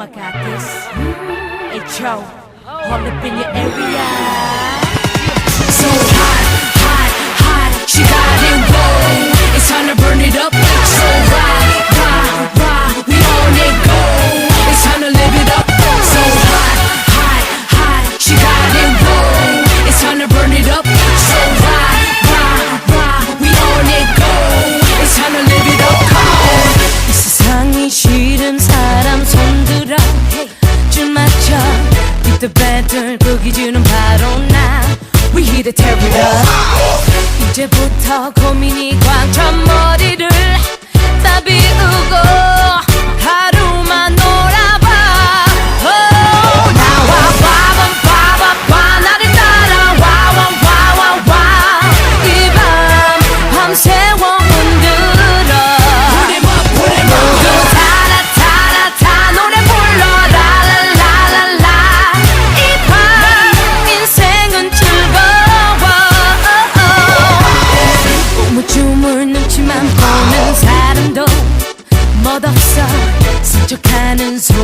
I got this. Hey, Joe, all up in your area. 끄기 주는 바로 나 We hit the terror 이제부터 고민이 광천 머리를 따비우고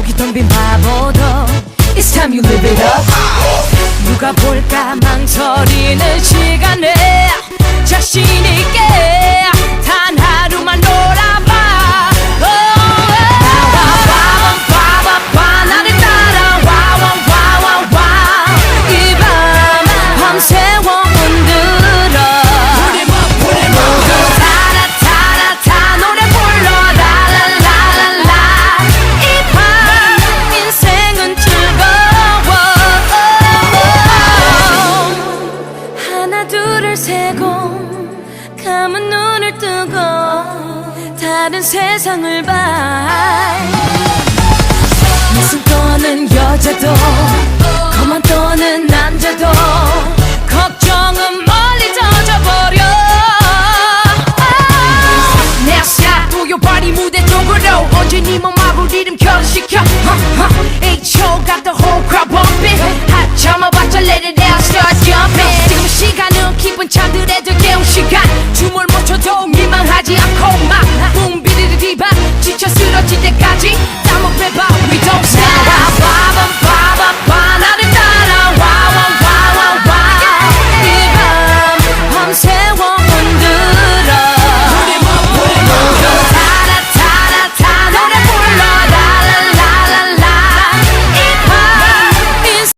여기 덤빈 바보도 It's time you live it up. 누가 볼까 망설이는 시간에 자신이 세고 감은 눈을 뜨고 다른 세상을 봐. 무슨 떠는 여자도 거만 떠는 남자도 걱정은 멀리 젖어버려. 내샷 do your 무대 쪽으로 언제 네몸 마블 이름 결혼시켜. 어, 어. H.O. 차들에도